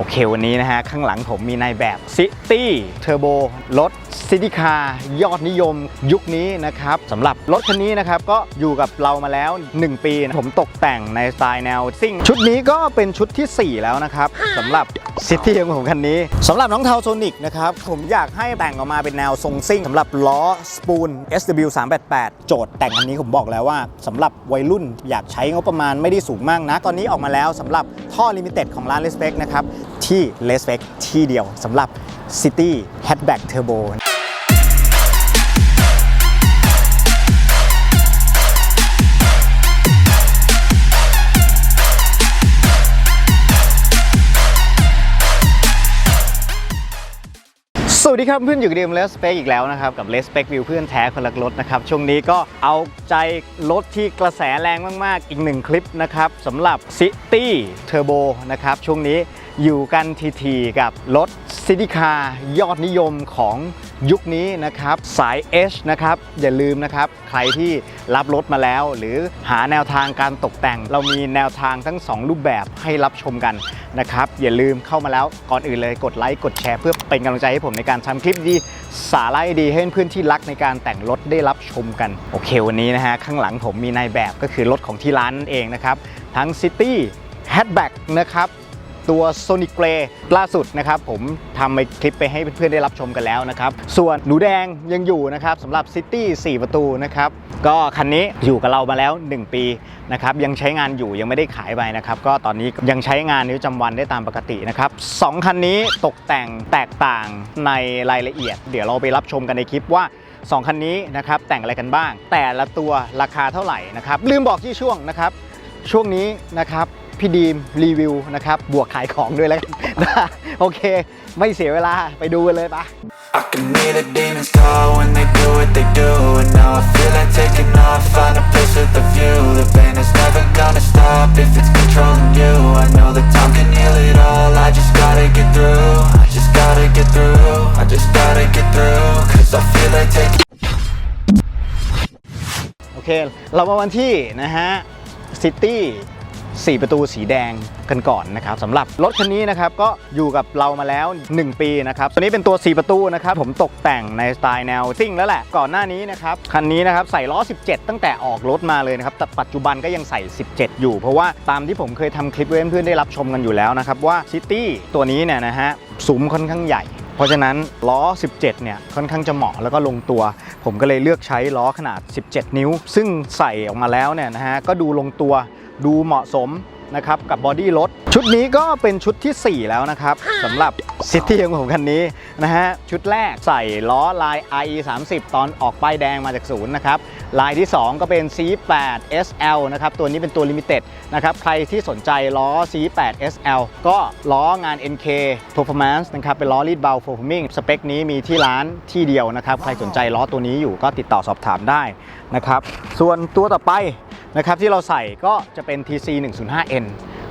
โอเควันนี้นะฮะ ข้างหลังผมมีนายแบบ City Turbo รถซิตี้คาร์ยอดนิยมยุคนี้นะครับสำหรับรถคันนี้นะครับ ก็อยู่กับเรามาแล้ว 1 ปีนะผมตกแต่งในสไตล์แนวซิ่ง ชุดนี้ก็เป็นชุดทีสี่4 แล้วนะครับสำหรับ City ของผมคันนี้สำหรับน้องเทาโซนิกนะครับ ผมอยากให้แต่งออกมาเป็นแนวทรงซิ่งสำหรับล้อสปูน SW 388โจทย์แต่งคันนี้ผมบอกแล้วว่าสำหรับวัยรุ่นอยากใช้งบประมาณไม่ได้สูงมากนะ ตอนนี้ออกมาแล้วสำหรับท่อลิมิเต็ดของร้าน Respect นะครับที่ Respect ที่เดียวสำหรับ City Hatchback Turbo สวัสดีครับเพื่อนอยู่กับเดมเลสเปกอีกแล้วนะครับกับเลสเปกวิวเพื่อนแท้คนละรถนะครับช่วงนี้ก็เอาใจรถที่กระแสแรงมาก ๆ อีกหนึ่งคลิปนะครับสำหรับ City Turbo นะครับช่วงนี้ อยู่กันทีๆกับรถซิตี้คาร์ยอดนิยมของยุคนี้นะครับ สาย H นะครับ อย่าลืมนะครับ ใครที่รับรถมาแล้ว หรือหาแนวทางการตกแต่ง เรามีแนวทางทั้ง 2 รูปแบบให้รับชมกันนะครับ อย่าลืมเข้ามาแล้วก่อนอื่นเลยกดไลค์กดแชร์เพื่อเป็นกำลังใจให้ผมในการทำคลิปดีสาระดีให้เพื่อนที่รักในการแต่งรถได้รับชมกัน โอเควันนี้นะฮะข้างหลังผมมีนายแบบก็คือรถของที่ร้านนั่นเองนะครับ ทั้ง City Hatchback นะครับ ตัว Sonic Grey ล่าสุดนะครับผมทำคลิปไปให้เพื่อนๆได้รับชมกันแล้วนะครับส่วนหนูแดงยังอยู่นะครับสำหรับ City 4 ประตูนะครับก็คันนี้อยู่กับเรามาแล้ว 1 ปีนะครับยังใช้งานอยู่ยังไม่ได้ขายไปนะครับก็ตอนนี้ยังใช้งานนประจำวันได้ตามปกตินะครับสองคันนี้ตกแต่งแตกต่างในรายละเอียด เดี๋ยวเราไปรับชมกันในคลิปว่า2คันนี้นะครับแต่งอะไรกันบ้าง แต่ละตัวราคาเท่าไหร่นะครับลืมบอกที่ช่วงนะครับช่วงนี้นะครับพี่ดีมรีวิวนะครับ บวกขายของด้วยแล้วกันโอเค ไม่เสียเวลาไปดูกันเลยปะ I can hear the demons call when they do what they do And now I feel like taking off, find a place with a view The pain is never gonna stop if it's controlling you I know that time can heal it all, I just gotta get through I just gotta get through, I just gotta get through Cause I feel like taking โอเค เรามาวันที่นะฮะซิตี้ 4 ประตูสีแดงกันก่อนนะครับสำหรับรถคันนี้นะครับก็อยู่กับเรามาแล้ว 1 ปีนะครับตัวนี้เป็นตัว 4 ประตูนะครับผมตกแต่งในสไตล์แนวซิ่งแล้วแหละก่อนหน้านี้นะครับคันนี้นะครับใส่ล้อ 17 ตั้งแต่ออกรถมาเลยนะครับแต่ปัจจุบันก็ยังใส่ 17 อยู่ เพราะว่าตามที่ผมเคยทำคลิปไว้เพื่อนๆได้รับชมกันอยู่แล้วนะครับว่าซิตี้ตัวนี้เนี่ยนะฮะซุ้มค่อนข้างใหญ่เพราะฉะนั้นล้อ 17 เนี่ยค่อนข้างจะเหมาะแล้วก็ลงตัว ผมก็เลยเลือกใช้ล้อขนาด 17 นิ้ว ซึ่งใส่ออกมาแล้วเนี่ยนะฮะก็ดูลงตัว ดูเหมาะสมนะครับกับบอดี้รถชุดนี้ก็เป็นชุดทีสี่ 4 แล้วนะครับสำหรับซิตี้ของผมคันนี้นะฮะชุดแรกใส่ล้อลาย IE 30ตอนออกป้ายแดงมาจากศูนย์นะครับลายที่ 2 ก็เป็น C8 SL นะครับตัวนี้เป็นตัวลิมิเต็ดนะครับใครที่สนใจล้อ C8 SL ก็ล้องาน NK Performance นะครับเป็นล้อรีดเบา Performing สเปคนี้มีที่ร้านที่เดียวนะครับใครสนใจล้อตัวนี้อยู่ก็ติดต่อสอบถามได้ นะครับ ส่วนตัวต่อไปนะครับที่เราใส่ก็จะเป็น TC 105N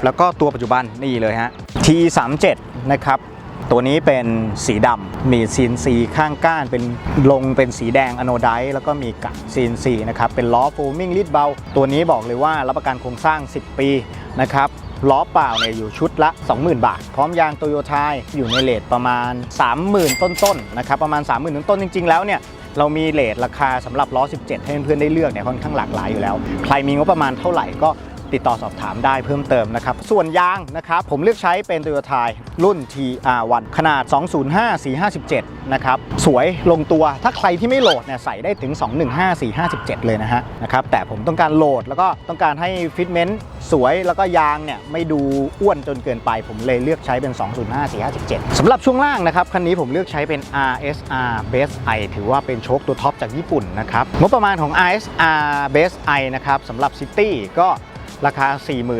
แล้วก็ตัวปัจจุบันนี่เลยฮะ T37 นะครับตัวนี้เป็นสีดำมี CNC ข้างก้านเป็นลงเป็นสีแดงอโนไดซ์แล้วก็มีกับ CNC นะครับเป็นล้อโฟมิงรีดเบา ตัวนี้บอกเลยว่ารับประกันโครงสร้าง 10 ปีนะครับล้อเปล่าเนี่ยอยู่ชุดละ 20,000 บาท พร้อมยางโตโยต้าอยู่ในเลทประมาณ 30,000 ต้นๆนะครับประมาณ 30,000 ต้นๆจริง ๆ แล้วเนี่ย เรามีเลทราคาสำหรับล้อ 17 ให้เพื่อนๆได้เลือกเนี่ยค่อนข้างหลากหลายอยู่แล้ว ใครมีงบประมาณเท่าไหร่ก็ ติดต่อสอบถามได้เพิ่มเติมนะครับ ส่วนยางนะครับผมเลือกใช้เป็น Toyota รุ่น TR1 ขนาด 205 457 นะครับ สวยลงตัวถ้าใครที่ไม่โหลดเนี่ยใส่ได้ถึง 215 457 เลยนะฮะนะครับแต่ผมต้องการโหลดแล้วก็ต้องการให้ฟิตเมนต์สวยแล้วก็ยางเนี่ยไม่ดูอ้วนจนเกินไป ผมเลยเลือกใช้เป็น 205 457 สำหรับช่วงล่างนะครับคันนี้ผมเลือกใช้เป็น RSR Base I ถือว่าเป็นโชคตัวท็อปจากญี่ปุ่นนะครับงบประมาณของ RSR Base I นะครับสำหรับ City ก็ ราคา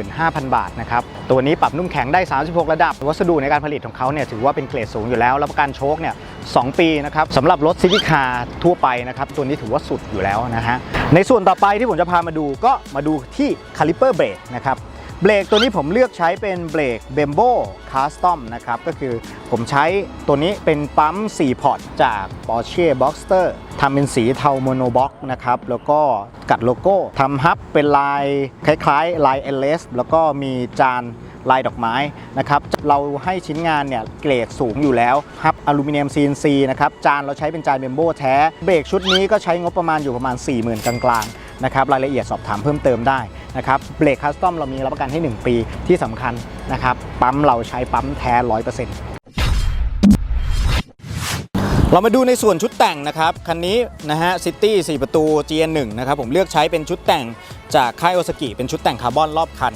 45,000 บาทนะครับ ตัวนี้ปรับนุ่มแข็งได้ 36 ระดับ วัสดุในการผลิตของเขาเนี่ยถือว่าเป็นเกรดสูงอยู่แล้ว รับประกันโชคเนี่ย2ปีนะครับสำหรับรถซิตี้คาทั่วไปนะครับ ตัวนี้ถือว่าสุดอยู่แล้วนะฮะ ในส่วนต่อไปที่ผมจะพามาดูก็มาดูที่คาลิเปอร์เบรกนะครับ เบรกตัวนี้ผมเลือกใช้เป็นเบรก b e m b o Custom นะครับ ก็คือผมใช้ตัวนี้เป็นปั๊ม 4 พอร์ตจาก Porsche Boxster ทำเป็นสีเทาโมโนบ็อกนะครับ แล้วก็กัดโลโก้ทำฮับเป็นลายคล้ายๆ ลาย LS แล้วก็มีจานลายดอกไม้นะครับ เราให้ชิ้นงานเนี่ยเกรดสูงอยู่แล้วฮับอลูมิเนียม CNC นะครับ จานเราใช้เป็นจานเบมโบแท้ เบรกชุดนี้ก็ใช้งบประมาณอยู่ประมาณ 40,000 กลางๆ นะครับรายละเอียดสอบถามเพิ่มเติมได้นะครับเบรกคัสตอมเรามีรับประกันให้ 1 ปีที่สำคัญนะครับปั๊มเราใช้ปั๊มแท้100%เรามาดูในส่วนชุดแต่งนะครับ คันนี้นะฮะซิตี้4ประตู GN1 นะครับผมเลือกใช้เป็นชุดแต่งจากค่ายโอสกิเป็นชุดแต่งคาร์บอนรอบคัน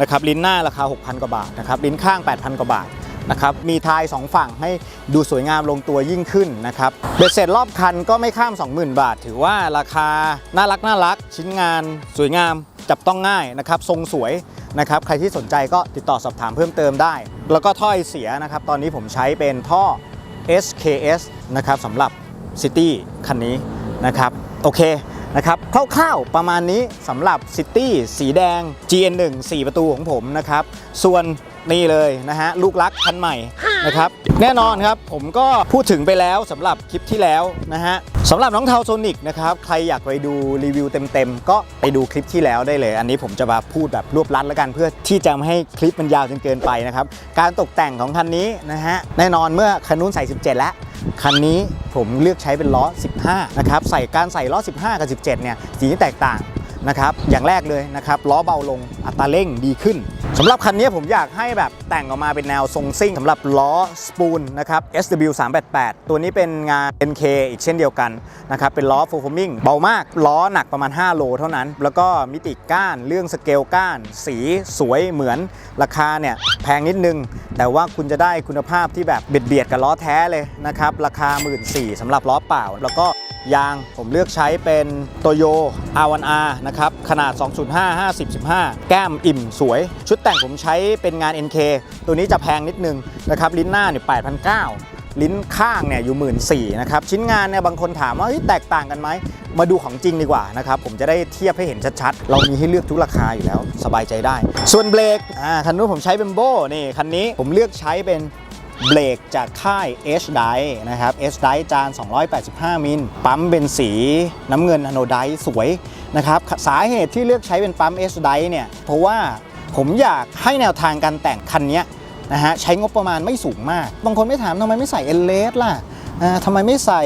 นะครับลิ้นหน้าราคา 6,000 กว่าบาทนะครับลิ้นข้าง 8,000 กว่าบาท นะครับมีทาย 2 ฝั่งให้ดูสวยงามลงตัวยิ่งขึ้นนะครับเบ็ดเสร็จรอบคันก็ไม่ข้าม 20,000 บาท ถือว่าราคาน่ารักน่ารัก ชิ้นงานสวยงามจับต้องง่ายนะครับทรงสวยนะครับใครที่สนใจก็ติดต่อสอบถามเพิ่มเติมได้ แล้วก็ถ้อยเสียนะครับตอนนี้ผมใช้เป็นท่อ SKS นะครับสำหรับ City คันนี้นะครับโอเคนะครับคร่าวๆประมาณนี้สำหรับ City สีแดง GN1 4 ประตูของผมนะครับส่วน นี่เลยนะฮะลูกรักคันใหม่นะครับแน่นอนครับผมก็พูดถึงไปแล้วสำหรับคลิปที่แล้วนะฮะสำหรับน้องเทาโซนิกนะครับใครอยากไปดูรีวิวเต็มๆ ก็ไปดูคลิปที่แล้วได้เลย อันนี้ผมจะมาพูดแบบรวบลัดแล้วกันเพื่อที่จะไม่ให้คลิปมันยาวจนเกินไปนะครับการตกแต่งของคันนี้นะฮะแน่นอนเมื่อคันนู้นใส่ 17 แล้วคันนี้ผมเลือกใช้เป็นล้อ 15 นะครับ ใส่การใส่ล้อ 15 กับ 17 เนี่ย สีที่แตกต่างนะครับ อย่างแรกเลยนะครับ ล้อเบาลง อัตราเร่งดีขึ้น สำหรับคันนี้ผมอยากให้แบบแต่งออกมาเป็นแนวทรงซิ่งสำหรับล้อสปูนนะครับ SW 388ตัวนี้เป็นงาน NK อีกเช่นเดียวกันนะครับ เป็นล้อ full forming เบามาก ล้อหนักประมาณ 5 โลเท่านั้น แล้วก็มิติก้าน เรื่องสเกลก้าน สีสวยเหมือนราคาเนี่ย แพงนิดนึง แต่ว่าคุณจะได้คุณภาพที่แบบเบียดเบียดกับล้อแท้เลยนะครับ ราคา 1 4ื่นสำหรับล้อเปล่า แล้วก็ยางผมเลือกใช้เป็นโตโย R1R นะครับ ขนาด 205 50 15 แก้มอิ่มสวยชุดแต่งผมใช้เป็นงาน NK ตัวนี้จะแพงนิดนึงนะครับลิ้นหน้าเนี่ย8,900ลิ้นข้างเนี่ยอยู่1 4ื่นสนะครับชิ้นงานเนี่ยบางคนถามว่าแตกต่างกันไหมมาดูของจริงดีกว่านะครับผมจะได้เทียบให้เห็นชัดๆ เรามีให้เลือกทุกราคาอยู่แล้วสบายใจได้ ส่วนเบรกอ่าคันนู้นผมใช้เป็นโบนี่คันนี้ผมเลือกใช้เป็นเบรกจากค่าย H d i นะครับ H d i จาน 285 มิล ปั๊มเป็นสีน้ำเงินอโนไดสวยนะครับ สาเหตุที่เลือกใช้เป็นปั๊ม H d i เนี่ย เพราะว่า ผมอยากให้แนวทางการแต่งคันนี้นะฮะใช้งบประมาณไม่สูงมาก บางคนไม่ถามทำไมไม่ใส่เอเลสล่ะทำไมไม่ใส่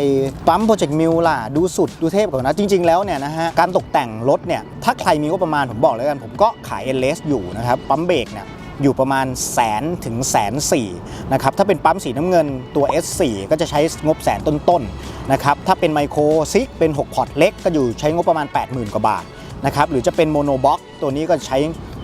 ปั๊มโปรเจกต์มิลล่ะ ดูสุดดูเทพกว่านะ จริง ๆ แล้วเนี่ยนะฮะ การตกแต่งรถเนี่ย ถ้าใครมีงบประมาณผมบอกเลยกัน ผมก็ขายเอเลสอยู่นะครับ ปั๊มเบรกเนี่ยอยู่ประมาณแสนถึงแสนสี่นะครับ ถ้าเป็นปั๊มสีน้ำเงินตัว S4 ก็จะใช้งบแสนต้นๆนะครับ ถ้าเป็นไมโครซิกเป็น 6 พอร์ตเล็กก็อยู่ใช้งบประมาณ 80,000 กว่าบาทนะครับ หรือจะเป็นโมโนบ็อกตัวนี้ก็ใช้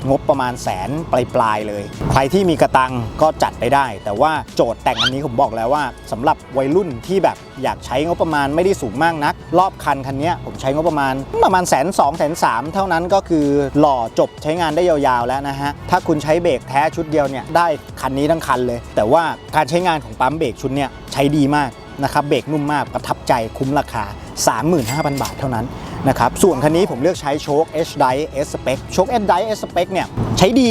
งบประมาณแสนปลายๆเลย ใครที่มีกระตังก็จัดไปได้ แต่ว่าโจทย์แต่งอันนี้ผมบอกแล้วว่าสำหรับวัยรุ่นที่แบบอยากใช้งบประมาณไม่ได้สูงมากนัก รอบคันคันนี้ผมใช้งบประมาณประมาณแสนสองแสนสามเท่านั้นก็คือหล่อจบใช้งานได้ยาวๆแล้วนะฮะ ถ้าคุณใช้เบรกแท้ชุดเดียวเนี่ยได้คันนี้ทั้งคันเลย แต่ว่าการใช้งานของปั๊มเบรกชุดเนี้ยใช้ดีมากนะครับเบรกนุ่มมากประทับใจคุ้มราคา 35,000 บาทเท่านั้น นะครับ ส่วนคันนี้ผมเลือกใช้โชค H d i S Spec โชค H d i S Spec เนี่ยใช้ดี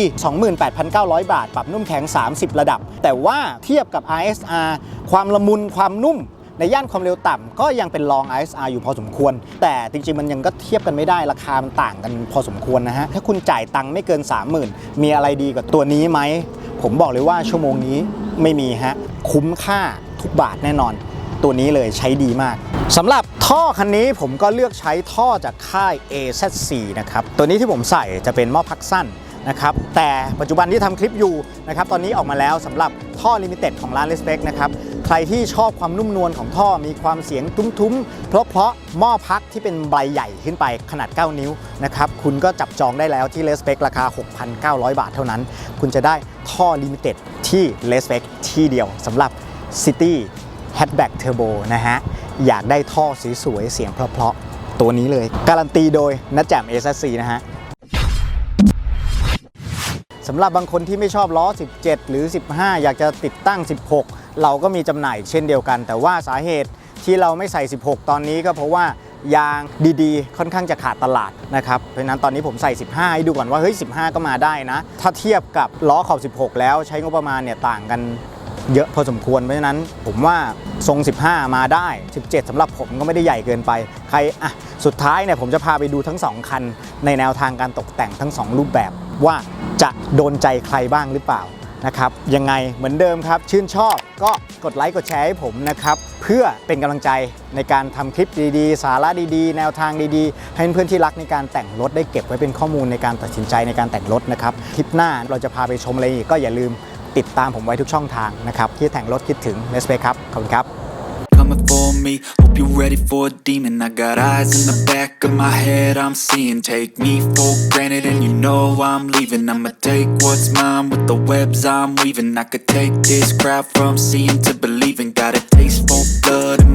28,900 บาท ปรับนุ่มแข็ง 30 ระดับ แต่ว่าเทียบกับ RSR ความละมุนความนุ่มในย่านความเร็วต่ำก็ยังเป็นรอง RSR อยู่พอสมควร แต่จริงๆ มันยังก็เทียบกันไม่ได้ราคามันต่างกันพอสมควรนะฮะ ถ้าคุณจ่ายตังค์ไม่เกิน 30,000 มีอะไรดีกว่าตัวนี้ไหม ผมบอกเลยว่าชั่วโมงนี้ไม่มีฮะ คุ้มค่าทุกบาทแน่นอน ตัวนี้เลยใช้ดีมากสำหรับ ท่อคันนี้ผมก็เลือกใช้ท่อจากค่าย AZC นะครับ ตัวนี้ที่ผมใส่จะเป็นหม้อพักสั้นนะครับ แต่ปัจจุบันที่ทำคลิปอยู่นะครับ ตอนนี้ออกมาแล้วสำหรับท่อลิมิเต็ดของร้าน Respect นะครับ ใครที่ชอบความนุ่มนวลของท่อมีความเสียงทุ้มๆ เพราะเพราะหม้อพักที่เป็นใบใหญ่ขึ้นไปขนาด 9 นิ้วนะครับ คุณก็จับจองได้แล้วที่ Respect ราคา 6,900 บาทเท่านั้น คุณจะได้ท่อลิมิเต็ดที่ Respect ที่เดียวสำหรับ City Hatchback Turbo นะฮะ อยากได้ท่อสวยๆเสียงเพราะๆตัวนี้เลย การันตีโดยนัดแจ่ม SSC นะฮะสำหรับบางคนที่ไม่ชอบล้อ 17 หรือ 15 อยากจะติดตั้ง 16 เราก็มีจำหน่ายเช่นเดียวกัน แต่ว่าสาเหตุที่เราไม่ใส่ 16 ตอนนี้ก็เพราะว่ายางดีๆ ค่อนข้างจะขาดตลาดนะครับ เพราะฉะนั้นตอนนี้ผมใส่ 15 ให้ดูก่อนว่า เฮ้ย 15 ก็มาได้นะ ถ้าเทียบกับล้อขอบ 16 แล้วใช้งบประมาณเนี่ยต่างกัน เยอะพอสมควรเพราะฉะนั้นผมว่าทรง 15 มาได้ 17สำหรับผมก็ไม่ได้ใหญ่เกินไป ใครอะสุดท้ายเนี่ยผมจะพาไปดูทั้ง 2 คัน ในแนวทางการตกแต่งทั้ง 2 รูปแบบว่าจะโดนใจใครบ้างหรือเปล่านะครับยังไงเหมือนเดิมครับ ชื่นชอบก็กดไลค์กดแชร์ให้ผมนะครับ เพื่อเป็นกำลังใจในการทำคลิปดีๆ สาระดีๆ แนวทางดีๆ ให้เพื่อนที่รักในการแต่งรถได้เก็บไว้เป็นข้อมูลในการตัดสินใจในการแต่งรถนะครับ คลิปหน้าเราจะพาไปชมอะไรอีกก็อย่าลืม ติดตามผมไว้ทุกช่องทางนะครับที่แต่งรถคิดถึงเลสเปครับขอบคุณครับ coming for me. Hope you're ready for a demon. I got eyes in the back of my head, I'm seeing. Take me for granted, and you know I'm leaving. I'ma take what's mine with the webs I'm weaving. I could take this crowd from seeing to believing. Got a taste for blood, in my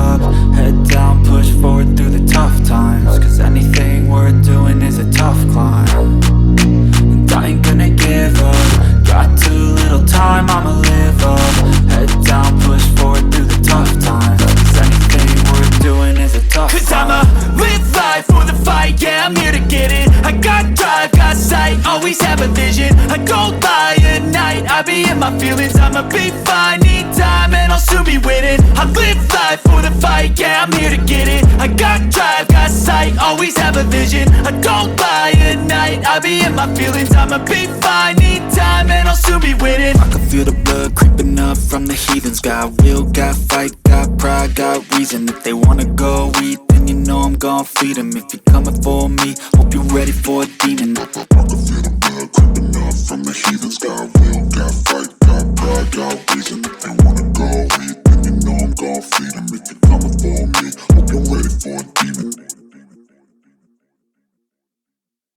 My feelings. I'ma be fine, need time, and I'll soon be winning. I live life for the fight, yeah, I'm here to get it. I got drive, got sight, always have a vision. I don't lie at night, I be in my feelings. I'ma be fine, need time, and I'll soon be winning. I can feel the blood creeping up from the heathens. Got will, got fight, got pride, got reason. If they wanna go eat, then you know I'm gon' feed 'em. If you're coming for me, hope you're ready for a demon. I can feel the blood from the heathens. Got will, got fight, got pride, got reason. If they wanna go eat, then you know I'm gon' feed 'em. If you're coming for me, hope you're ready for a demon.